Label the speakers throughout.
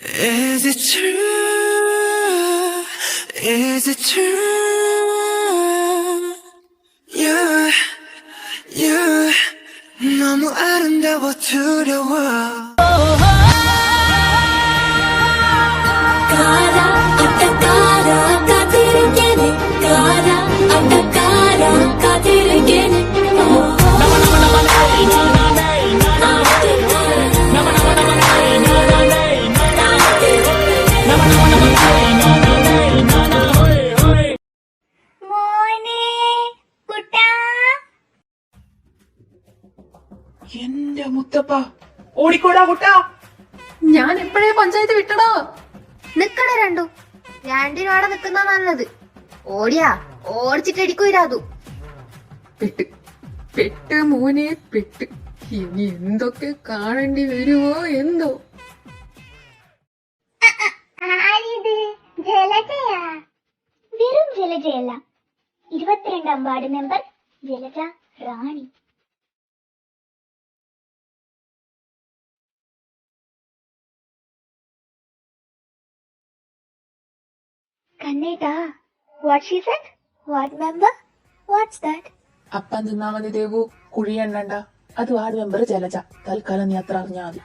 Speaker 1: Is it true? Is it true? You, you 너무 아름다워 두려워.
Speaker 2: 나와 나와 나와 나와
Speaker 3: എന്റെ മുത്തപ്പ ഓടിക്കോടാ കുട്ടാ.
Speaker 4: ഞാൻ എപ്പോഴേ പഞ്ചായത്ത് വിട്ടടോ?
Speaker 5: നിക്കണ രണ്ടു. രണ്ടിനും അവിടെ നിക്കുന്ന നല്ലത്. ഓടിയാ ഓടിച്ചിട്ട് ഇരാതു
Speaker 4: പെട്ട് പെട്ട് മോനെ പെട്ട്. ഇനി എന്തൊക്കെ കാണേണ്ടി വരുമോ എന്തോ?
Speaker 6: ആരിത്? ജലജയാ? വെറും ജലജയല്ല. ഇരുപത്തിരണ്ടാം ward member Jalaja Rani. കണ്ണേട്ടാ what she set ward member what's that
Speaker 3: അപ്പം തിന്നാ മതി ദേവു കുഴിയെണ്ണണ്ട. അത് വാർഡ് മെമ്പർ ജലജ. തൽക്കാലം നീ അത്ര അറിഞ്ഞാൽ മതി.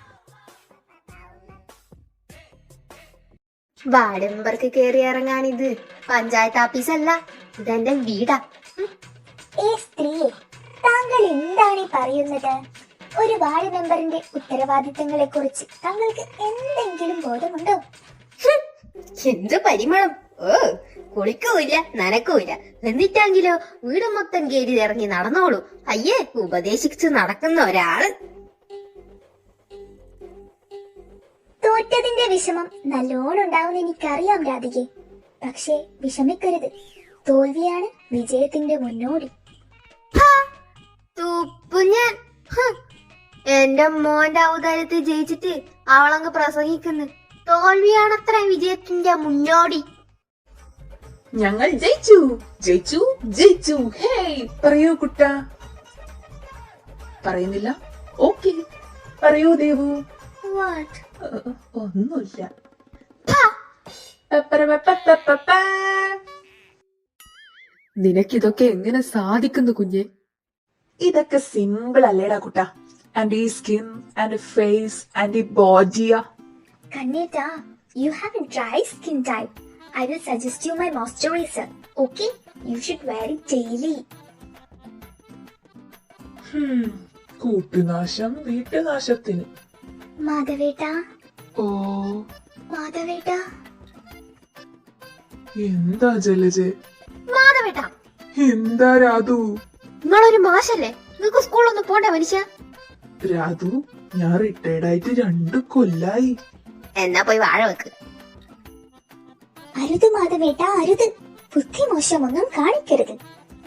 Speaker 5: വാർഡ് മെമ്പർക്ക് കേറി ഇറങ്ങാനിത്. പഞ്ചായത്ത് ഓഫീസല്ല ഇതെന്റെ വീടാ.
Speaker 6: ഏ സ്ത്രീ താങ്കൾ എന്താണ് പറയുന്നത്? ഒരു വാർഡ് മെമ്പറിന്റെ ഉത്തരവാദിത്തങ്ങളെ കുറിച്ച് താങ്കൾക്ക് എന്തെങ്കിലും ബോധമുണ്ടോ?
Speaker 5: എന്ത് പരിമളം? ഓ കുളിക്കൂല നനക്കൂല. എന്നിട്ടാങ്കിലോ വീട് മൊത്തം കേറി ഇറങ്ങി നടന്നോളൂ. അയ്യേ ഉപദേശിച്ച് നടക്കുന്ന ഒരാൾ.
Speaker 6: തോറ്റതിന്റെ വിഷമം നല്ലോണം ഉണ്ടാവുന്ന എനിക്കറിയാം രാധികെ. പക്ഷേ വിഷമിക്കരുത്. തോൽവിയാണ് വിജയത്തിന്റെ മുന്നോടി.
Speaker 5: ഞാൻ. ഹും. എന്റെ മോന്റെ അവതാരത്തിൽ ജയിച്ചിട്ട് അവളങ്ങ് പ്രസംഗിക്കുന്നു. തോൽവിയാണത്ര വിജയത്തിന്റെ മുന്നോടി.
Speaker 3: ഞങ്ങൾ ജയിച്ചു ജയിച്ചു ജയിച്ചു. ഹേയ് പറയൂ കുട്ട. പറയുന്നില്ല. ഓക്കെ പറയൂ ദേവു.
Speaker 6: വാട്ട്
Speaker 3: ഒന്നുമില്ല.
Speaker 4: നിനക്കിതൊക്കെ എങ്ങനെ സാധിക്കുന്നു കുഞ്ഞെ?
Speaker 3: ഇതൊക്കെ സിമ്പിൾ അല്ലേടാ കുട്ട. ആൻഡ് ഈ സ്കിൻ ആൻഡ് ഫേസ് ആൻഡ് ഈ ബോഡിയ
Speaker 6: കണ്ണേട്ടാ you have a dry skin type I will suggest you my moisturiser okay you should wear it daily
Speaker 3: കൂട്ടുനാശം വീട്ടുനാശത്തിന്.
Speaker 6: മാധവേട്ടാ
Speaker 3: ഓ.
Speaker 6: മാധവേട്ട.
Speaker 3: എന്താ ജലജെ?
Speaker 5: മാധവേട്ട.
Speaker 3: എന്താ രാധു?
Speaker 5: നിങ്ങളൊരു മാഷല്ലേ? നിങ്ങൾക്ക് സ്കൂളിലൊന്നും പോണ്ടേ മനുഷ്യ.
Speaker 3: രാധു ഞാൻ റിട്ടയർഡ് ആയിട്ട് രണ്ട് കൊല്ലായി.
Speaker 5: എന്നാ പോയി വാഴ വെക്ക്.
Speaker 6: അരുത് മാധവേട്ട അരുത്. ബുദ്ധിമോശമൊന്നും കാണിക്കരുത്.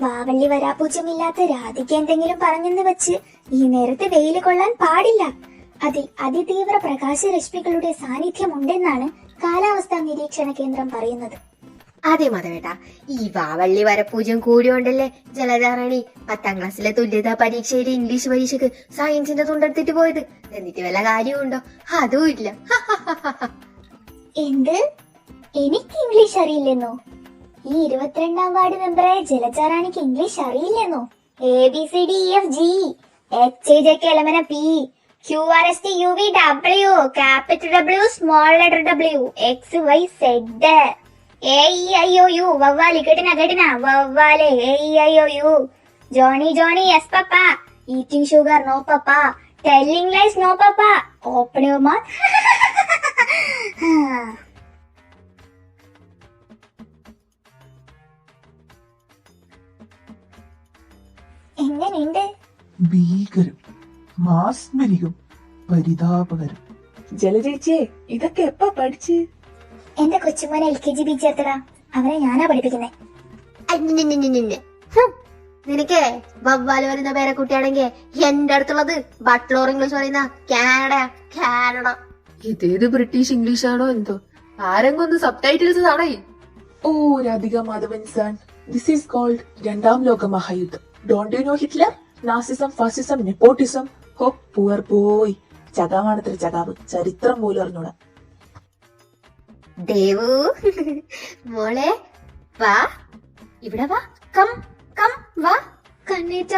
Speaker 6: വാവള്ളി വരാപൂജ്യമില്ലാത്ത രാധിക എന്തെങ്കിലും പറഞ്ഞെന്ന് വെച്ച് ഈ നേരത്തെ വെയിൽ കൊള്ളാൻ പാടില്ല. അതിൽ അതിതീവ്ര പ്രകാശരശ്മികളുടെ സാന്നിധ്യം ഉണ്ടെന്നാണ് കാലാവസ്ഥാ നിരീക്ഷണ കേന്ദ്രം പറയുന്നത്.
Speaker 5: അതെ മാധവേട്ടാ. ഈ വാവള്ളി വരപ്പൂജം കൂടിയോണ്ടല്ലേ ജലധാരണി പത്താം ക്ലാസ്സിലെ തുല്യതാ പരീക്ഷയിലെ ഇംഗ്ലീഷ് പരീക്ഷക്ക് സയൻസിന്റെ തുണ്ടെടുത്തിട്ട് പോയത്? എന്നിട്ട് വല്ല കാര്യമുണ്ടോ? അതും ഇല്ല.
Speaker 6: എന്ത്? എനിക്ക് ഇംഗ്ലീഷ് അറിയില്ലെന്നോ? ഈ ഇരുപത്തിരണ്ടാം വാർഡ് മെമ്പറായ ജലചാറാണിക്ക് English അറിയില്ലെന്നോ? A B C D F G H J K L M N P Q R S T U V W capital W small letter W X Y Z A E I O U വവ്വാലി കേട്ടിന കേട്ടിന വവ്വാലെ A E I O U Johnny Johnny yes papa. Eating sugar no papa. Telling lies no papa. Open your mouth എങ്ങനെയുണ്ട്?
Speaker 3: ഭീകരം. മാസ്മരികം. പരിതാപകരം. ജലചേച്ചിയെ ഇതൊക്കെ എപ്പാ പഠിച്ച്?
Speaker 6: എന്റെ കൊച്ചുമോനെ എൽ കെ ജി ബി ചേർത്തടാ. അവനെ ഞാനാ പഠിപ്പിക്കുന്നേ.
Speaker 5: നിനക്ക് വവ്വാൽ വരുന്ന പേരെ കുട്ടിയാണെങ്കിൽ എന്റെ അടുത്തുള്ളത് ബട്ട്ലോർ ഇംഗ്ലീഷ് പറയുന്ന കാനഡ കാനഡ
Speaker 4: ഇതേത് ബ്രിട്ടീഷ് ഇംഗ്ലീഷ് ആണോ എന്തോ? ആരെങ്കിലും സബ് ടൈറ്റിൽസ് ആണേ
Speaker 3: ഓ Radhika Madhavan San. This is called രണ്ടാം ലോക മഹായുദ്ധം don't you know Hitler Nazism fascism nepotism oh poor boy ചകാമാണത്ര ചകാവ്. ചരിത്രം പോലും അറിഞ്ഞൂടാ.
Speaker 5: ദേവു മോളെ വാ. ഇവിടെ വാ. കം കം വാ.
Speaker 2: കണ്ണേറ്റ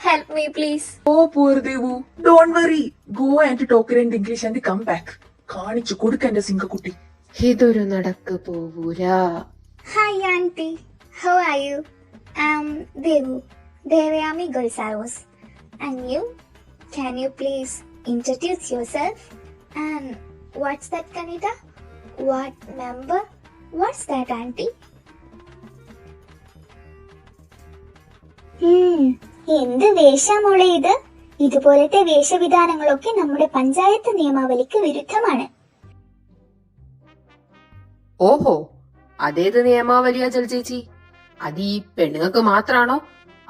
Speaker 2: help me please
Speaker 3: oh poor Devu. Don't worry go and talk in English and come back കാണിച്ചു കൊടുക്ക എന്റെ സിംഗക്കുട്ടി
Speaker 4: ഇതൊരു നടക്ക് പോവൂല.
Speaker 6: Hi aunty how are you I Devu Devayani Gonsalves and you can you please introduce yourself and and what's that What what member what's that aunty എന്ത് വേഷമോളെ ഇത്? ഇതുപോലത്തെ വേഷവിധാനങ്ങളൊക്കെ നമ്മുടെ പഞ്ചായത്ത് നിയമാവലിക്ക് വിരുദ്ധമാണ്.
Speaker 4: ഓഹോ അതേത് നിയമാവലിയാ ജൽ ചേച്ചി? അത് ഈ പെണ്ണുങ്ങൾക്ക് മാത്രാണോ?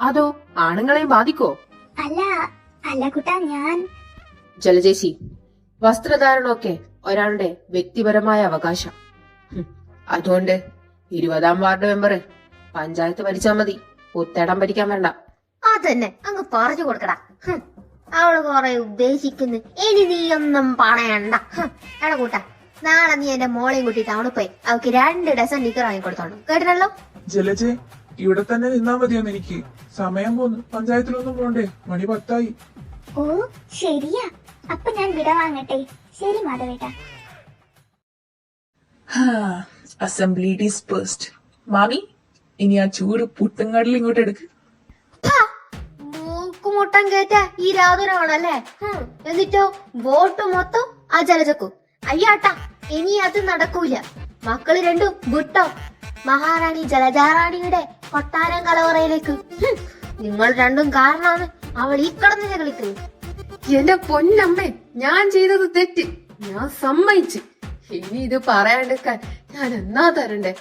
Speaker 4: അതോ ആണുങ്ങളെയും ബാധിക്കോ?
Speaker 6: അല്ല അല്ല കുട്ടാ ഞാൻ
Speaker 4: ജലജേച്ചി വസ്ത്രധാരണമൊക്കെ ഒരാളുടെ വ്യക്തിപരമായ അവകാശം. അതുകൊണ്ട് ഇരുപതാം വാർഡ് മെമ്പർ പഞ്ചായത്ത് ഭരിച്ചാ മതി. പുത്തേടം ഭരിക്കാൻ വേണ്ട.
Speaker 5: അതന്നെ അങ്ങ് പറഞ്ഞു കൊടുക്കടാ. അവൾ കൊറേ ഉദ്ദേശിക്കുന്നു. ഇനി നീ ഒന്നും പറയണ്ട. ഹും. എടാ കൂട്ടാ നാളെ നീ എന്റെ മോളെയും കൂട്ടി അവൾ പോയി. അവക്ക് രണ്ട് ഡസൻ നിക്കർ വാങ്ങി കൊടുത്തോളൂ കേട്ടിട്ടല്ലോ
Speaker 7: ജലജെ ഇവിടെ തന്നെ നിന്നാ മതിയെന്ന് എനിക്ക്. സമയം പോന്നു. പഞ്ചായത്തിലൊന്നും പോണ്ടേ. മണി പത്തായി.
Speaker 6: ഓ ശരിയാ. അപ്പൊ ഞാൻ വിട വാങ്ങട്ടെ. ശരി മാധവേട്ട.
Speaker 3: അസംബ്ലി ഡിസ്പേഴ്സ്ഡ് മാമി ഇനി ആ ചൂട് പുട്ടുംകടൽ ഇങ്ങോട്ട് എടുക്ക്.
Speaker 5: മൂക്കുമുട്ടം കേറ്റ ഈ രാതുരാണല്ലേ എന്നിട്ടോ ബോട്ട് മൊത്തം ആ ജലജക്കും. അയ്യാട്ട ഇനി അത് നടക്കൂല. മക്കൾ രണ്ടും വിട്ടോ. മഹാറാണി ജലജാറാണിയുടെ കൊട്ടാരം കലവറയിലേക്ക്. നിങ്ങൾ രണ്ടും കാരണമാണ് അവൾ ഈ കടന്നു കളിക്കുന്നത്
Speaker 4: എന്റെ പൊന്നമ്മേ ഞാൻ ചെയ്തത് തെറ്റ്. ഞാൻ സമ്മതിച്ച്. ഇനി ഇത് പറയാണ്ടിരിക്കാൻ ഞാൻ എന്നാ തരണ്ടേ?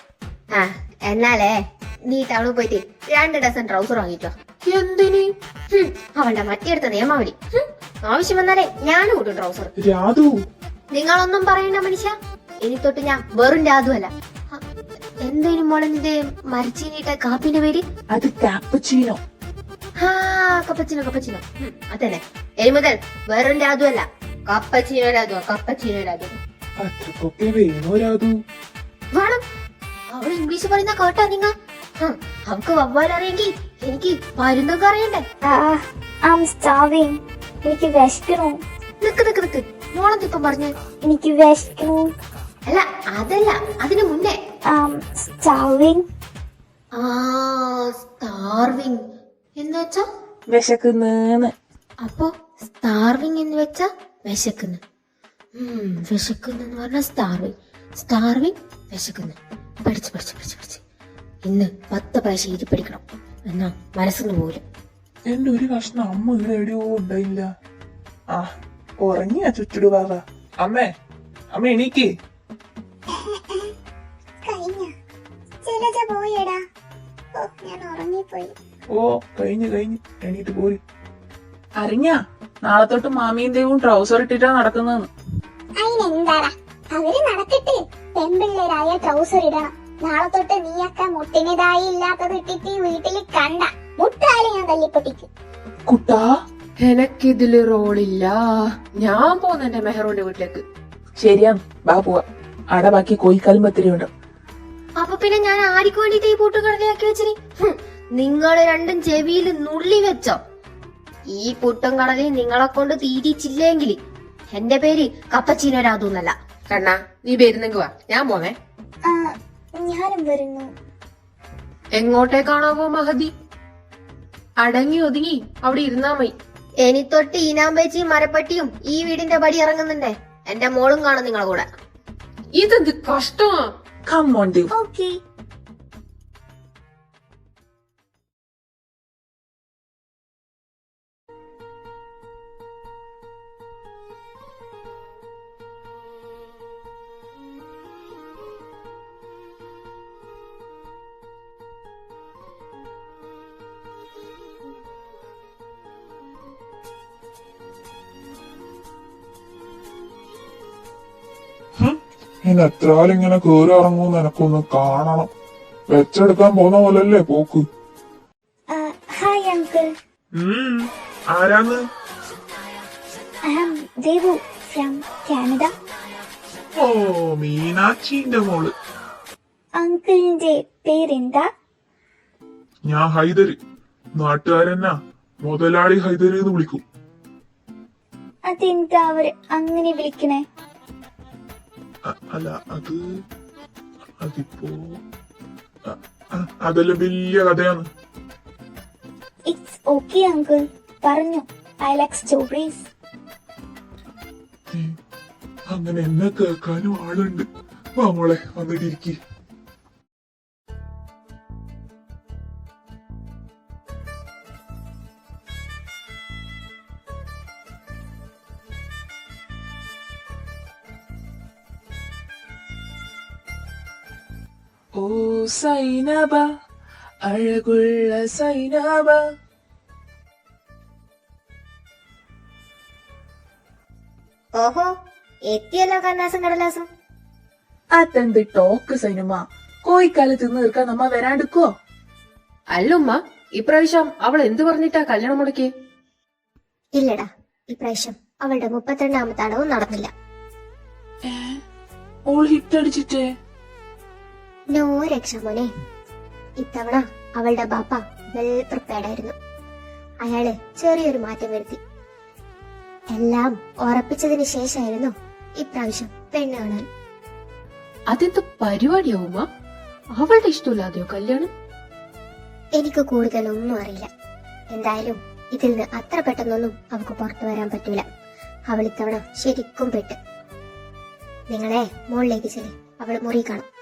Speaker 5: ആ എന്നാലേ നീ ടൗണിൽ പോയിട്ട് രണ്ട് ഡസൻ ട്രൗസർ വാങ്ങിക്കോ.
Speaker 4: എന്തിനി?
Speaker 5: അവന്റെ അവളുടെ മറ്റെടുത്ത നിയമാവലി. ആവശ്യം വന്നാലേ ഞാനും കൂട്ടും ട്രൗസർ
Speaker 7: രാധു.
Speaker 5: നിങ്ങളൊന്നും പറയണ്ട മനുഷ്യ. ഇനി തൊട്ട് ഞാൻ വെറും രാധു അല്ല. എന്തേലും മോളെ നിന്റെ മരച്ചീനിട്ട കാപ്പിന്റെ പേര്?
Speaker 3: അത് കാപ്പച്ചീനോ
Speaker 5: കപ്പച്ചിനോ കപ്പച്ചിനോ. ഹും, അതന്നെ. ഇനി മുതൽ വെറും രാതുവല്ല കപ്പച്ചിനോ രാതു കപ്പച്ചിനോ രാതു
Speaker 7: അത്രക്കൊക്കെ വേണോ രാധു?
Speaker 5: വേണം. അവൾ ഇംഗ്ലീഷ് പറയുന്ന കേട്ടാ നിങ്ങ അവക്ക് വവ്വാലറിയെങ്കിൽ എനിക്ക് മരുന്നൊക്കെ അറിയണ്ടേ?
Speaker 6: എനിക്ക് വിശക്കണു
Speaker 5: നിക്ക് നിക്ക് നിക്ക്. മോളെന്തിപ്പം പറഞ്ഞു?
Speaker 6: എനിക്ക് വിശക്കണു
Speaker 5: അല്ല അതല്ല. അതിനു മുന്നേ.
Speaker 6: സ്റ്റാർവിങ്
Speaker 5: ആ സ്റ്റാർവിങ് എന്ന് വെച്ചാ
Speaker 3: വിശക്കുന്നേന്ന്
Speaker 5: അപ്പോ സ്റ്റാർവിങ് എന്ന് വെച്ചാ വിശക്കുന്നു. വിശക്കുന്നു എന്ന് പറഞ്ഞാൽ സ്റ്റാർവിങ് സ്റ്റാർവിങ് വിശക്കുന്നു. പഠിച്ച് പഠിച്ച് പഠിച്ച് പഠിച്ച്. ഇന്ന് പത്ത് പ്രാവശ്യം ഇത് പഠിക്കണം. എന്നാ മനസ്സിന്ന് പോലും
Speaker 7: എന്റെ ഒരു കഷ്ണം അമ്മ ഇവിടെ എവിടെയോ ഉണ്ടായില്ല. ആ ഉറങ്ങിയ ചുറ്റുടു ബാബ അമ്മേ അമ്മ എണീക്ക്.
Speaker 6: പോയടാ. ഓ ഞാൻ ഉറങ്ങിപ്പോയി.
Speaker 7: ഓ കഴിഞ്ഞു കഴിഞ്ഞു. എണീറ്റ് പോരി.
Speaker 3: അറിഞ്ഞ? നാളെ തൊട്ട് മാമിയും ദൈവവും ട്രൗസർ ഇട്ടിട്ടാ നടക്കുന്നതെന്ന്.
Speaker 6: അതിനെന്താടാ അവർ നടക്കട്ടെ പെൺപിള്ളേരായ ട്രൗസർ ഇടണം. നാളെ തൊട്ട് നീയൊക്കെ മുട്ടിനിതായി ഇല്ലാത്തത് ഇട്ടിട്ട് വീട്ടിൽ കണ്ട. മുട്ടാലും ഞാൻ തല്ലിപ്പൊട്ടിക്കും.
Speaker 3: കുട്ടാ?
Speaker 4: എനക്കിതിൽ റോളില്ല. ഞാൻ പോന്നെ എന്റെ മെഹറൂന്റെ വീട്ടിലേക്ക്.
Speaker 3: ശരിയാ ബാ പോവാ. അവിടെ ബാക്കി കോയിക്കാലും പത്തിരി ഉണ്ട്.
Speaker 5: അപ്പൊ പിന്നെ ഞാൻ ആർക്ക് വേണ്ടിട്ട് ഈ പൂട്ടുകടലാക്കി വെച്ചിന് നിങ്ങൾ രണ്ടും ചെവിയിൽ നുള്ളി വെച്ചോ. ഈ പുട്ടും കടലിൽ നിങ്ങളെ കൊണ്ട് തീരിച്ചില്ലെങ്കിൽ എന്റെ പേര് കപ്പച്ചീനോ എന്നല്ല.
Speaker 4: കണ്ണ നീ വരുന്നെങ്കി വാ. ഞാൻ
Speaker 6: പോവേ ഞാനും വരുന്നു.
Speaker 4: എങ്ങോട്ടേക്കാണാവോ മഹതി? അടങ്ങി ഒതുങ്ങി അവിടെ ഇരുന്നാ മതി.
Speaker 5: എനി തൊട്ട് ഈനാമ്പേച്ചിയും മരപ്പട്ടിയും ഈ വീടിന്റെ പടി ഇറങ്ങുന്നുണ്ടേ. എന്റെ മോളും കാണും നിങ്ങളെ കൂടെ.
Speaker 4: ഇതെന്ത് കഷ്ടമാ?
Speaker 3: കം ഓൺ ദേവ്
Speaker 6: ഓക്കെ
Speaker 7: ഇനി എത്ര ഇങ്ങനെ കേറി ഇറങ്ങുമെന്ന് എനക്കൊന്ന് കാണണം. വെച്ചെടുക്കാൻ പോന്ന പോലല്ലേ പോക്ക്?
Speaker 6: Hi uncle.
Speaker 7: ആരാന്ന്?
Speaker 6: Devu from Canada.
Speaker 7: ഓ മീനാക്ഷിന്റെ മോൾ.
Speaker 6: അങ്കിളിന്റെ പേരെന്താ?
Speaker 7: ഞാൻ ഹൈദര്. നാട്ടുകാരെന്നാ? മുതലാളി ഹൈദര് എന്ന് വിളിക്കും.
Speaker 6: അതെന്താ അവർ അങ്ങനെ വിളിക്കണേ?
Speaker 7: അല്ല അത് അതിപ്പോ അതെല്ലാം വലിയ കഥയാണ്.
Speaker 6: ഇറ്റ്സ് ഓക്കെ അങ്കിൾ പറഞ്ഞു. ഐ ലൈക്ക് സ്റ്റോറീസ്
Speaker 7: ഏ, അങ്ങനെ എന്നെ കേൾക്കാനും ആളുണ്ട്. വാ മോളെ വന്നിട്ടിരിക്കി.
Speaker 3: സൈനബ അഴകുള്ള സൈനബ.
Speaker 5: ഓഹോ എത്തിയല്ലോ കന്നാസം കടലാസം.
Speaker 3: അതെന്ത് ടോക്ക് സൈനമ്മ? കോയിക്കാലത്ത് തിന്നു തീർക്കാൻ നമ്മ വരാണ്ടിക്കോ
Speaker 4: അല്ലുമ്മ ഇപ്രാവശ്യം അവൾ എന്തു പറഞ്ഞിട്ടാ കല്യാണം മുടക്കി
Speaker 5: ഇല്ലടാ ഇപ്രാവശ്യം അവളുടെ മുപ്പത്തിരണ്ടാമത്തെ അടവും നടന്നില്ല.
Speaker 3: All hit ഹിറ്റടിച്ചിട്ടേ?
Speaker 5: നോ രക്ഷ മോനെ ഇത്തവണ അവളുടെ ബാപ്പ വെൽ പ്രിപ്പയർഡ് ആയിരുന്നു. അയാൾ ചെറിയൊരു മാറ്റം വരുത്തി. എല്ലാം ഉറപ്പിച്ചതിന് ശേഷമായിരുന്നു ഇപ്രാവശ്യം പെണ്ണ് കാണാൻ.
Speaker 4: അതെന്ത് പരിപാടിയാവുമ അവളുടെ ഇഷ്ടമില്ലാതെയോ കല്യാണം?
Speaker 5: എനിക്ക് കൂടുതലൊന്നും അറിയില്ല. എന്തായാലും ഇതിൽ നിന്ന് അത്ര പെട്ടെന്നൊന്നും അവൾക്ക് പുറത്തു വരാൻ പറ്റൂല. അവൾ ഇത്തവണ ശരിക്കും പെട്ട്. നിങ്ങളെ മുകളിലേക്ക് ചെല്ലി. അവൾ മുറി കാണും.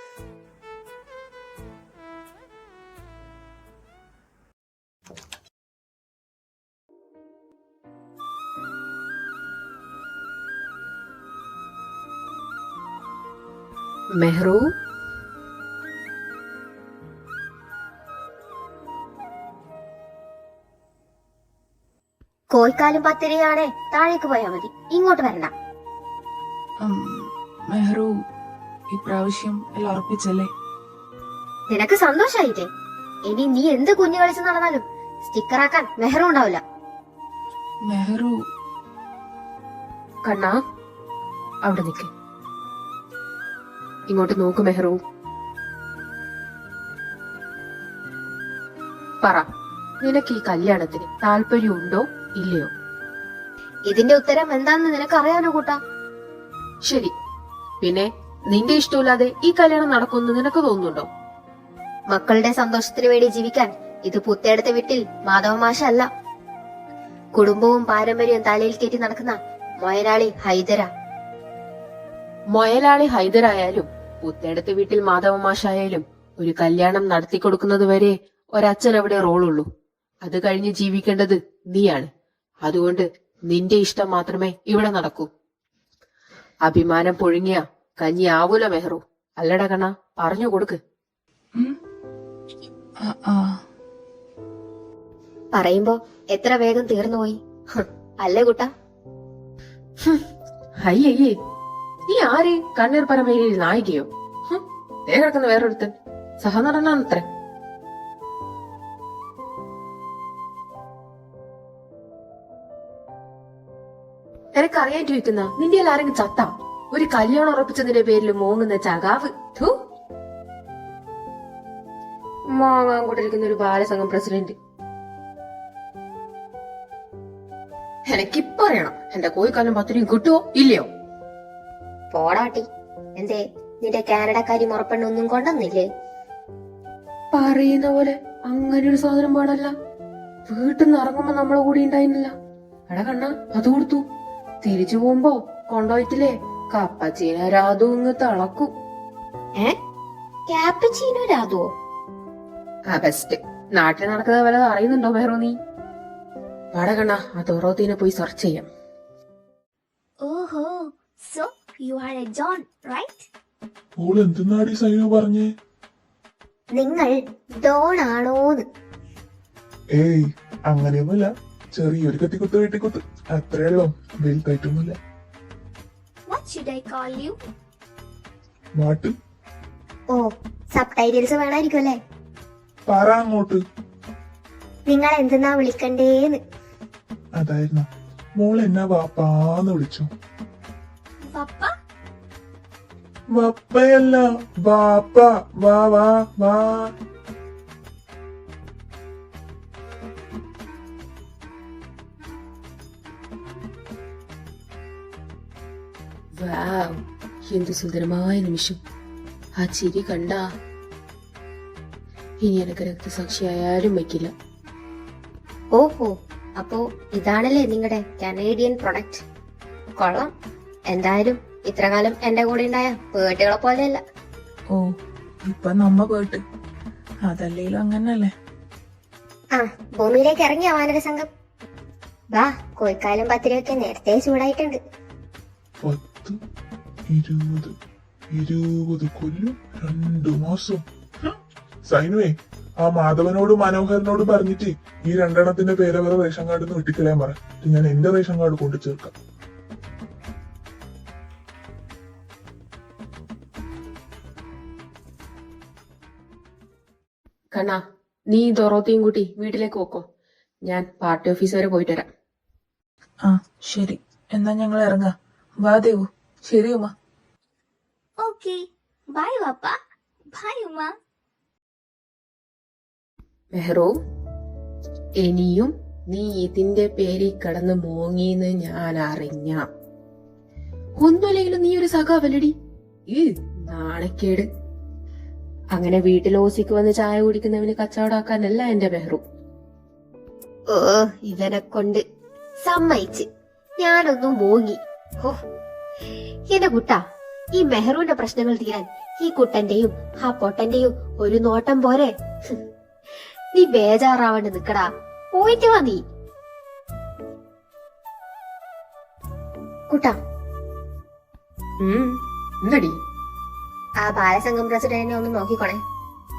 Speaker 4: മെഹ്റൂ?
Speaker 5: കോയിക്കാലും പത്തിരിയാണേ. താഴേക്ക് പോയാൽ മതി. ഇങ്ങോട്ട് വരണ്ട
Speaker 3: മെഹ്റു ഇപ്രാവശ്യം എല്ലാം ഉറപ്പിച്ചല്ലേ?
Speaker 5: നിനക്ക് സന്തോഷായില്ലേ? ഇനി നീ എന്ത് കുഞ്ഞു കളിച്ച് നടന്നാലും സ്റ്റിക്കറാക്കാൻ മെഹ്റു ഉണ്ടാവില്ല.
Speaker 3: മെഹ്റു
Speaker 4: കണ്ണാ അവിടെ നിൽക്ക് ഇങ്ങോട്ട് നോക്ക് മെഹ്റു. പറ നിനക്ക് ഈ കല്യാണത്തിന് താല്പര്യമുണ്ടോ ഇല്ലയോ?
Speaker 5: ഇതിന്റെ ഉത്തരം എന്താന്ന് നിനക്ക് അറിയാനോ കൂട്ടാ?
Speaker 4: ശരി. പിന്നെ നിന്റെ ഇഷ്ടമില്ലാതെ ഈ കല്യാണം നടക്കുമെന്ന് നിനക്ക് തോന്നുന്നുണ്ടോ?
Speaker 5: മക്കളുടെ സന്തോഷത്തിന് വേണ്ടി ജീവിക്കാൻ ഇത് പുത്തേടത്തെ വീട്ടിൽ മാധവമാശല്ല കുടുംബവും പാരമ്പര്യവും തലയിൽ കയറ്റി നടക്കുന്ന മൊയലാളി ഹൈദര.
Speaker 4: മൊയലാളി ഹൈദരായാലും പുത്തേടത്തെ വീട്ടിൽ മാധവ മാഷായാലും ഒരു കല്യാണം നടത്തി കൊടുക്കുന്നത് വരെ ഒരച്ഛൻ അവിടെ റോളുള്ളൂ. അത് കഴിഞ്ഞ് ജീവിക്കേണ്ടത് നീയാണ്. അതുകൊണ്ട് നിന്റെ ഇഷ്ടം മാത്രമേ ഇവിടെ നടക്കൂ. അഭിമാനം പൊഴുങ്ങിയ കഞ്ഞി ആവൂല മെഹ്റു. അല്ലട കണ പറഞ്ഞു കൊടുക്ക്.
Speaker 5: പറയുമ്പോ എത്ര വേഗം തീർന്നുപോയി. അല്ലേ കുട്ടാ?
Speaker 4: അയ്യയ്യേ. നീ ആര് കണ്ണീർ പരമേരിയിൽ നായികയോ? ദേ കിടക്കുന്ന വേറൊരുത്തൻ. സഹനടനാണത്രേ. എനക്കറിയാൻ ചോദിക്കുന്ന നിന്റെ ആരെങ്കിലും ചത്ത? ഒരു കല്യാണം ഉറപ്പിച്ചതിന്റെ പേരിൽ മോങ്ങുന്ന ചകാവ്. മോങ്ങാൻ കൊണ്ടിരിക്കുന്ന ഒരു ബാലസംഘം പ്രസിഡന്റ്. എനിക്കിപ്പറിയണം എന്റെ കോഴിക്കാലം പത്തിരിയും കിട്ടുവോ? ഇല്ലയോ?
Speaker 5: പോടാട്ടി എന്തേ നിന്റെ കാനഡക്കാരി മുറപ്പെണ്ണൊന്നും കൊണ്ടുവന്നില്ലേ?
Speaker 4: പറയുന്ന പോലെ അങ്ങനെ ഒരു സാധനം പാടല്ല. വീട്ടിൽ നിന്ന് ഇറങ്ങുമ്പോ നമ്മളെ കൂടി ഉണ്ടായിരുന്നില്ല. എടാ കണ്ണ അത് കൊടുത്തു. തിരിച്ചു പോകുമ്പോ കൊണ്ടോയിട്ടില്ലേ കപ്പച്ചീന രാതു ഇങ്ങ് തിളക്കും.
Speaker 5: ഏ? കാപ്പച്ചീനോ
Speaker 4: ആ ബെസ്റ്റ് നാട്ടിൽ നടക്കുന്ന വല്ലതും അറിയുന്നുണ്ടോ വേറോ നീ? വടകണ്ണ കണ്ണ ആ തോറോത്തീനെ പോയി സെർച്ച് ചെയ്യാം.
Speaker 6: ഓഹോ you are a John right
Speaker 7: all എന്തെന്നാടി Sainu പറഞ്ഞേ?
Speaker 5: നിങ്ങൾ ഡോൺ ആണോന്ന്.
Speaker 7: ഏയ് അങ്ങനെയൊന്നുമില്ല. ചെറിയൊരു കത്തിക്കുത്ത് വെട്ടിക്കുത്ത്. അത്രേ ഉള്ളൂ. വലുതായിട്ടൊന്നുമില്ല.
Speaker 6: What should I call you
Speaker 7: മാട്ട്.
Speaker 5: ഓ സബ് ടൈറ്റിൽസ് വേണമായിരിക്കും അല്ലേ?
Speaker 7: പറ അങ്ങോട്ട്.
Speaker 5: നിങ്ങൾ എന്തെന്നാ വിളിക്കണ്ടേന്ന്.
Speaker 7: അതായിരുന്നു. മോൾ എന്നാ വാപ്പാന്ന് വിളിച്ചു.
Speaker 6: പപ്പ
Speaker 7: വപ്പയല്ല വാപ്പ. വാ വാ വാ.
Speaker 4: വാവ്. എന്ത് സുന്ദരമായ നിമിഷം. ആ ചിരി കണ്ട. ഇനി എനിക്ക് രക്തസാക്ഷി ആയാലും വയ്ക്കില്ല.
Speaker 5: ഓഹോ. അപ്പോ ഇതാണല്ലേ നിങ്ങളുടെ കനേഡിയൻ പ്രൊഡക്റ്റ് കൊള്ളാം. എന്തായാലും ഇത്രകാലം എന്റെ കൂടെ ഉണ്ടായ പേട്ടുകളെ പോലെയല്ല.
Speaker 3: ഓ ഇപ്പൊ നമ്മ പേട്ട്. അതല്ലേലും അങ്ങനല്ലേ?
Speaker 6: ആ ഭൂമിയിലേക്ക് ഇറങ്ങിയ വാനര സംഘം. വാ കോഴിക്കാലും പത്തിരിയൊക്കെ നേരത്തെ ചൂടായിട്ടുണ്ട്.
Speaker 7: പത്ത് ഇരുപത് ഇരുപത് കൊല്ലം രണ്ടു മാസം? സൈനുവേ ആ മാധവനോട് മനോഹരനോട് പറഞ്ഞിട്ട് ഈ രണ്ടെണ്ണത്തിന്റെ പേരെ അവരെ റേഷൻ കാർഡ് നിന്ന് വെട്ടിക്കളയാൻ പറ. ഞാൻ എന്റെ റേഷൻ കാർഡ് കൊണ്ടു ചേർക്കാം.
Speaker 4: കണ്ണാ നീ ദൊറോത്തിയും കൂട്ടി വീട്ടിലേക്ക് പോക്കോ. ഞാൻ പാർട്ടി ഓഫീസ് വരെ പോയിട്ട് വരാം.
Speaker 3: ആ ശരി. എന്നാ ഞങ്ങൾ ഇറങ്ങാം. വാ ദേവു. ശരി ഉമ്മ.
Speaker 6: ഓക്കെ. ബൈ വാപ്പ. ബൈ ഉമ്മ.
Speaker 4: മെഹറു ഇനിയും നീ ഇതിന്റെ പേരിൽ കടന്ന് മോങ്ങിന്ന് ഞാൻ അറിഞ്ഞ. ഒന്നുമില്ലെങ്കിലും നീ ഒരു സഖാവല്ലടി. ഈ നാണക്കേട്. അങ്ങനെ വീട്ടിൽ ഓസിക്ക് വന്ന് ചായ കുടിക്കുന്നവന് കച്ചവടാക്കാനല്ല എന്റെ ബെഹ്റു.
Speaker 5: ഓ ഇവനെ കൊണ്ട് സമ്മതിച്ച് ഞാനൊന്നും മോങ്ങി. ഓ എന്റെ കുട്ട ഈ മെഹ്റുവിന്റെ പ്രശ്നങ്ങൾ തീരാൻ ഈ കുട്ടന്റെയും ആ പൊട്ടന്റെയും ഒരു നോട്ടം പോരെ. നീ ബേജാറാവണ്ട് നിക്കടാ. പോയിട്ട് വാ നീ. കുട്ടാ.
Speaker 4: ഉം, എന്തടി?
Speaker 5: ആ ബാലസംഘം പ്രസിഡന്റിനെ ഒന്ന് നോക്കിക്കോണേ.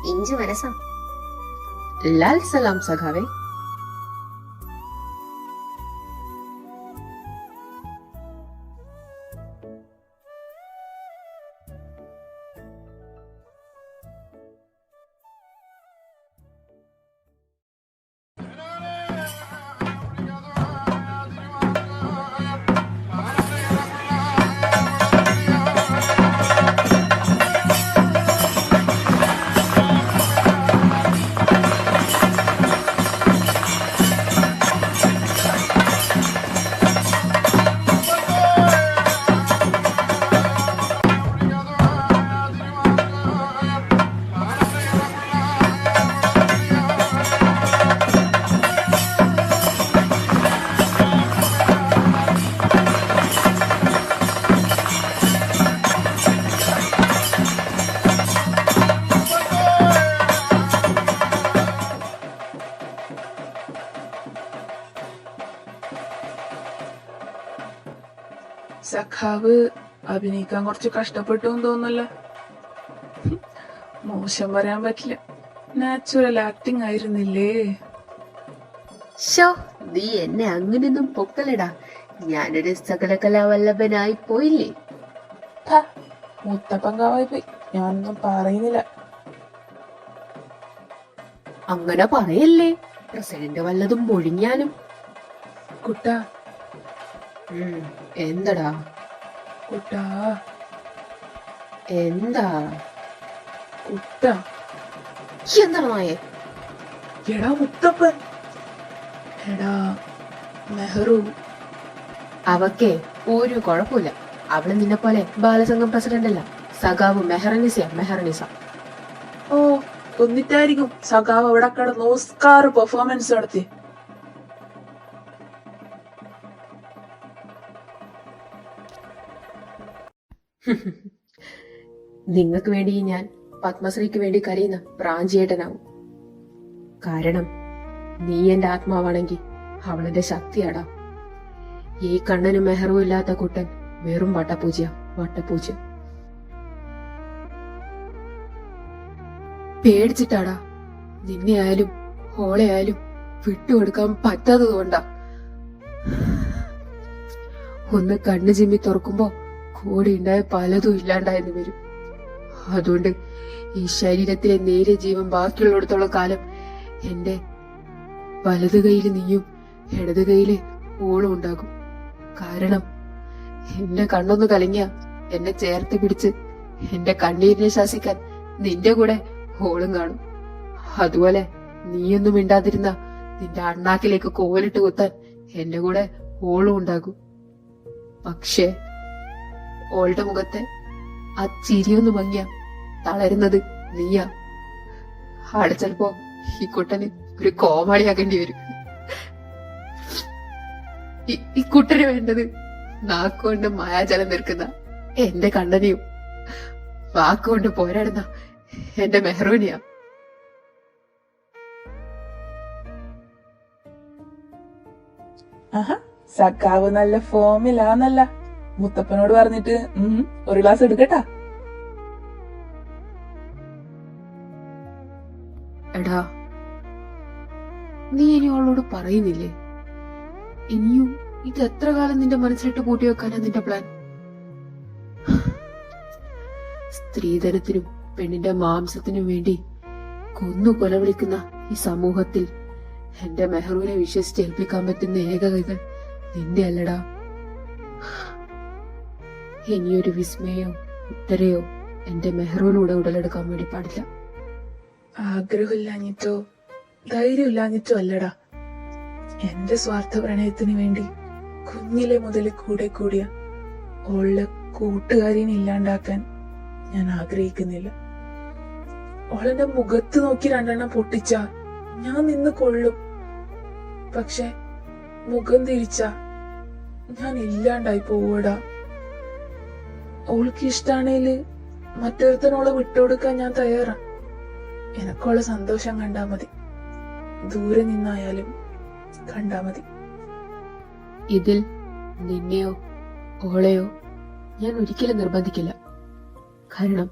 Speaker 5: ഇഞ്ചു മനസ്സാ.
Speaker 4: ലാൽ സലാം സഖാവേ.
Speaker 3: സഖാവ് അഭിനയിക്കാൻ കുറച്ച് കഷ്ടപ്പെട്ടു എന്ന് തോന്നല്ല മോശം പറയാൻ പറ്റില്ല. നാച്ചുറൽ ആക്ടിങ് ആയിരുന്നില്ലേ?
Speaker 4: ഷോ നീ എന്നെ അങ്ങനെയൊന്നും പൊക്കലടാ. ഞാനൊരു സകലകലാവല്ലഭനായി പോയില്ലേ?
Speaker 3: മുത്തപ്പങ്കാവായി പോയി. ഞാനൊന്നും പറയുന്നില്ല.
Speaker 4: അങ്ങനെ പറയല്ലേ? പ്രസിഡന്റ് വല്ലതും മൊഴിഞ്ഞാലും.
Speaker 3: കുട്ടാ.
Speaker 4: എന്തടാ?
Speaker 3: കുട്ടാ.
Speaker 4: എന്താ?
Speaker 3: കുട്ട.
Speaker 4: എന്താണ് നായേ
Speaker 3: എടാ മുത്തപ്പൻ. എടാ നെഹ്റു
Speaker 4: അവക്കെ ഒരു കുഴപ്പമില്ല. അവൾ നിന്നെ പോലെ ബാലസംഘം പ്രസിഡന്റ് അല്ല. സഖാവ് മെഹറനിസ മെഹറനിസ.
Speaker 3: ഓ എന്നിട്ടായിരിക്കും സഖാവ് അവിടെ കിടന്ന് ഓസ്കാർ പെർഫോമൻസ് നടത്തി
Speaker 4: നിങ്ങൾക്ക് വേണ്ടി ഞാൻ പത്മശ്രീക്ക് വേണ്ടി കരയുന്ന പ്രാഞ്ചിയേട്ടനാവും. കാരണം നീ എന്റെ ആത്മാവാണെങ്കിൽ അവളെന്റെ ശക്തിയാടാ. ഈ കണ്ണനും മെഹറും ഇല്ലാത്ത കുട്ടൻ വെറും വട്ടപ്പൂജ വട്ടപൂജ പേടിച്ചിട്ടാടാ നിന്നെ ആയാലും ഹോളെ ആയാലും വിട്ടുകൊടുക്കാൻ പറ്റാത്തത് കൊണ്ടാ. ഒന്ന് കണ്ണു ചിമ്മി തുറക്കുമ്പോ കൂടെ ഉണ്ടായ പലതും ഇല്ലാണ്ടായെന്ന് വരും അതുകൊണ്ട് ഈ ശരീരത്തിലെ നേരെ ജീവൻ ബാക്കിയുള്ളിടത്തോളം കാലം എന്റെ വലത് കൈയിൽ നീയും ഇടത് കൈയിലെ ഓളും ഉണ്ടാകും. കാരണം എന്റെ കണ്ണൊന്ന് കലങ്ങിയ എന്നെ ചേർത്ത് പിടിച്ച് എന്റെ കണ്ണീരിനെ ശാസിക്കാൻ നിന്റെ കൂടെ ഹോളും കാണും. അതുപോലെ നീയൊന്നും മിണ്ടാതിരുന്ന നിന്റെ അണ്ണാക്കിലേക്ക് കോലിട്ട് കുത്താൻ എന്റെ കൂടെ ഹോളും ഉണ്ടാകും. പക്ഷേ ഓളുടെ മുഖത്തെ ആ ചിരിയൊന്ന് ഭംഗിയ തളരുന്നത് നീയാ. ആടെ ചിലപ്പോ ഈ കുട്ടന് ഒരു കോമാളിയാക്കേണ്ടി വരും. ഈ- കുട്ടന് വേണ്ടത് നാക്കുകൊണ്ട് മായാജലം നിൽക്കുന്ന എന്റെ കണ്ണനെയും വാക്കുകൊണ്ട് പോരാടുന്ന എന്റെ മെഹറൂനിയാ.
Speaker 3: സക്കാവ് നല്ല ഫോമിലാന്നല്ല. മുത്തപ്പനോട് പറഞ്ഞിട്ട് ഒരു ഗ്ലാസ് എടുക്കട്ടാ?
Speaker 4: എടാ നീ ഇനി അവളോട് പറയുന്നില്ലേ? ഇനിയും ഇത് എത്ര കാലം നിന്റെ മനസ്സിലിട്ട് കൂട്ടി വെക്കാനാ നിന്റെ പ്ലാൻ സ്ത്രീധനത്തിനും പെണ്ണിന്റെ മാംസത്തിനും വേണ്ടി കൊന്നു കൊലവിളിക്കുന്ന ഈ സമൂഹത്തിൽ എന്റെ മെഹറൂനെ വിശ്വസിച്ച് ഏൽപ്പിക്കാൻ പറ്റുന്ന ഏക കൈകൾ നിന്റെ അല്ലടാ. ഇനിയൊരു വിസ്മയോ ഉത്തരയോ എന്റെ മെഹറൂനൂടെ ഉടലെടുക്കാൻ വേണ്ടി പാടില്ല.
Speaker 3: ആഗ്രഹമില്ലാഞ്ഞിട്ടോ ധൈര്യമില്ലാഞ്ഞിട്ടോ അല്ലടാ. എന്റെ സ്വാർത്ഥ പ്രണയത്തിന് വേണ്ടി കുഞ്ഞിലെ മുതൽ കൂടെ കൂടിയ ഓളുടെ കൂട്ടുകാരിനെ ഇല്ലാണ്ടാക്കാൻ ഞാൻ ആഗ്രഹിക്കുന്നില്ല. ഓളെന്റെ മുഖത്ത് നോക്കി രണ്ടെണ്ണം പൊട്ടിച്ച ഞാൻ നിന്ന് കൊള്ളും. പക്ഷെ മുഖം തിരിച്ച ഞാൻ ഇല്ലാണ്ടായി പോവടാ ഓൾക്ക് ഇഷ്ടാണേൽ മറ്റൊരുത്തനോളെ വിട്ടുകൊടുക്കാൻ ഞാൻ തയ്യാറാ. എനക്കുള്ള സന്തോഷം കണ്ടാ മതി. ദൂരെ നിന്നായാലും കണ്ടാ മതി.
Speaker 4: ഇതിൽ നിന്നെയോ ഓളെയോ ഞാൻ ഒരിക്കലും നിർബന്ധിക്കില്ല. കാരണം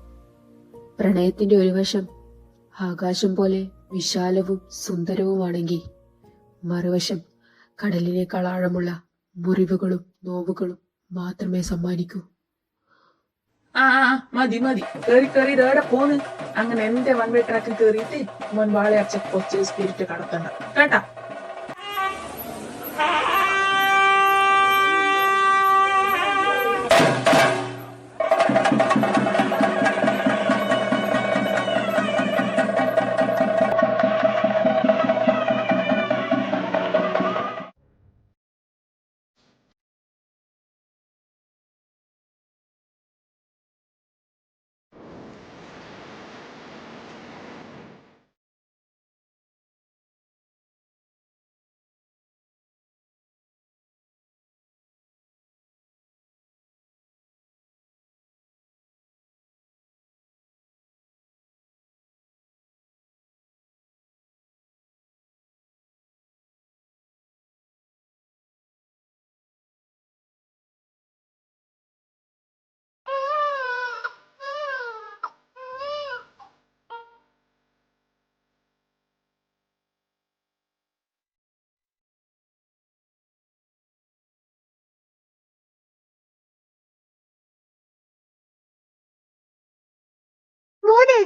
Speaker 4: പ്രണയത്തിന്റെ ഒരു വശം ആകാശം പോലെ വിശാലവും സുന്ദരവുമാണെങ്കിൽ മറുവശം കടലിനേക്കാൾ ആഴമുള്ള മുറിവുകളും നോവുകളും മാത്രമേ സമ്മാനിക്കൂ.
Speaker 3: ആ ആ, മതി മതി. കേറി കേറി ഇതേടെ പോന്ന്. അങ്ങനെ എന്റെ വൺ വേ ട്രാക്കിൽ കേറിയിട്ട് മോൻ ചെക്ക് കൊച്ചു സ്പിരിറ്റ് കടത്തണ്ട. കേട്ടാ?
Speaker 5: മോനെ